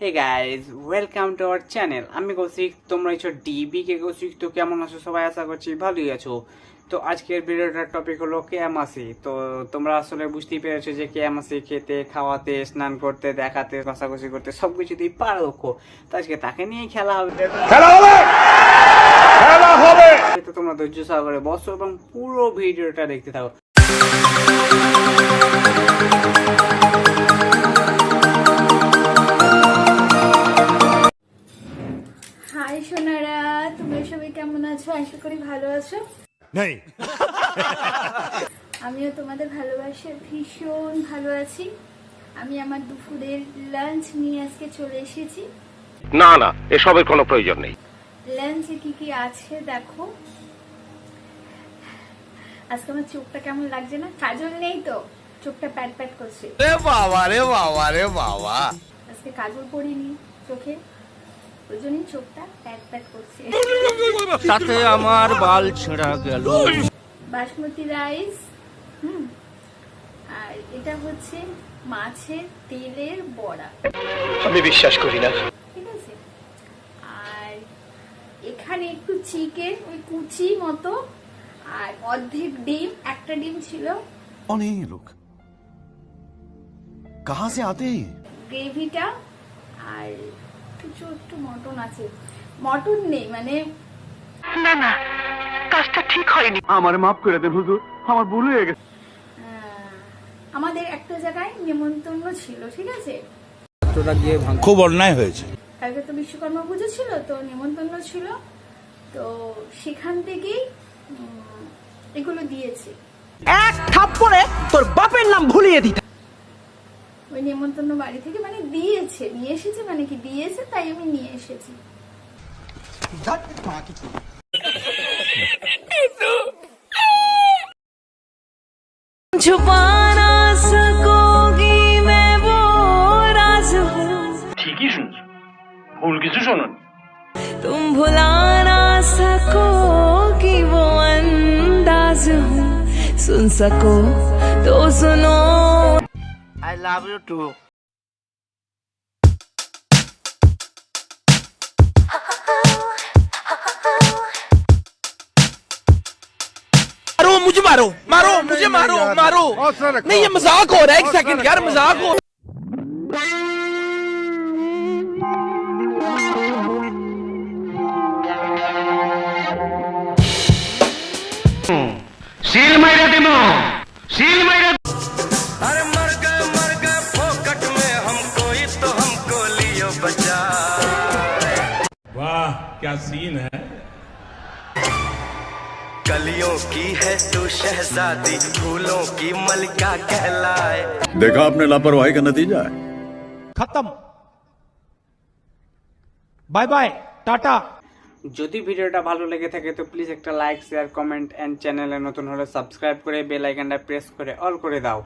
Hey guys welcome to our channel আমি কৌশিক তোমরা হচ্ছে ডিবি কে কৌশিক তো কেমন আছো সবাই? আশা করছি ভালোই আছো। তো আজকের ভিডিওটার টপিক হলো কেয়ামাসি তো তোমরা আসলে বুঝতেই পেরেছ যে কেয়ামাসি খেতে খাওয়াতে স্নান করতে দেখাতে কষাকষি করতে সব কিছুতেই পারদক্ষ। তো আজকে তাকে নিয়েই খেলা হবে। খেলা হবে! খেলা হবে! তো তোমরা ধৈর্য সহকারে বসো এবং পুরো ভিডিওটা দেখতে থাকো। হাই সোনারা তোমরা সবাই কেমন আছো? আশা করি ভালো আছো। নেই। আমিও তোমাদের ভালোবাসে ভীষণ ভালো আছি। আমি আমার দুপুরের লাঞ্চ নিয়ে আজকে চলে এসেছি। না না এসবের কোনো প্রয়োজন নেই। লাঞ্চে কি কি আছে দেখো। আজকে আমার চোখটা কেমন লাগছে না? কাজল নেই তো। চোখটা প্যাট প্যাট করছে। রে বাবা রে বাবা রে বাবা। আজকে কাজল পরিনি চোখে। ওই আমার বাল ছেঁড়া গেল। বাসমতি রাইস আর এটা হচ্ছে মাছের তেলের বড়া। আমি বিশ্বাস করি না। আর এখানে একটু চিকেন ওই কুচি মতো আর অর্ধেক ডিম একটা ডিম ছিল। অনেক লোক। কাহা সে আতে? গ্রেভিটা আর কিছু একটু মটন আছে। মটন নেই মানে না না কাজটা ঠিক হয়নি। আমার মাফ করে দেন হুজুর আমার ভুল হয়ে গেছে। আমাদের একটা জায়গায় নেমন্তন্ন ছিল ঠিক আছে? খুব অন্যায় হয়েছে। কালকে তো বিশ্বকর্মা পুজো ছিল তো নেমন্তন্ন ছিল। তো সেখান থেকেই এগুলো দিয়েছে। এক থাপ্পড়ে তোর বাপের নাম ভুলিয়ে দিতে নেমন্তন্ন বাড়ি থেকে মানে দিয়েছে নিয়ে এসেছে মানে কি দিয়েছে তাই আমি নিয়ে এসেছি छुपा ना सकोगी मैं वो राज हूँ ঠিকই শুনছো ভুল কিছু শোনুন तुम भुला ना सकोगी वो अंदाज हूँ सुन सको तो love you too. मारो मुझे मारो मारो मुझे मारो मारो। नहीं ये मज़ाक हो रहा है एक सेकंड यार मज़ाक हो सील मैडम सील मैडम क्या सीन है कलियों की है तू शहजादी फूलों की मलिका कहलाए देखा आपने लापरवाही का नतीजा है খতম বাই বাই টাটা যদি ভিডিওটা ভালো লেগে থাকে তো প্লিজ একটা লাইক শেয়ার কমেন্ট অ্যান্ড চ্যানেলে নতুন হলে সাবস্ক্রাইব করে বেল আইকনটা প্রেস করে অল করে দাও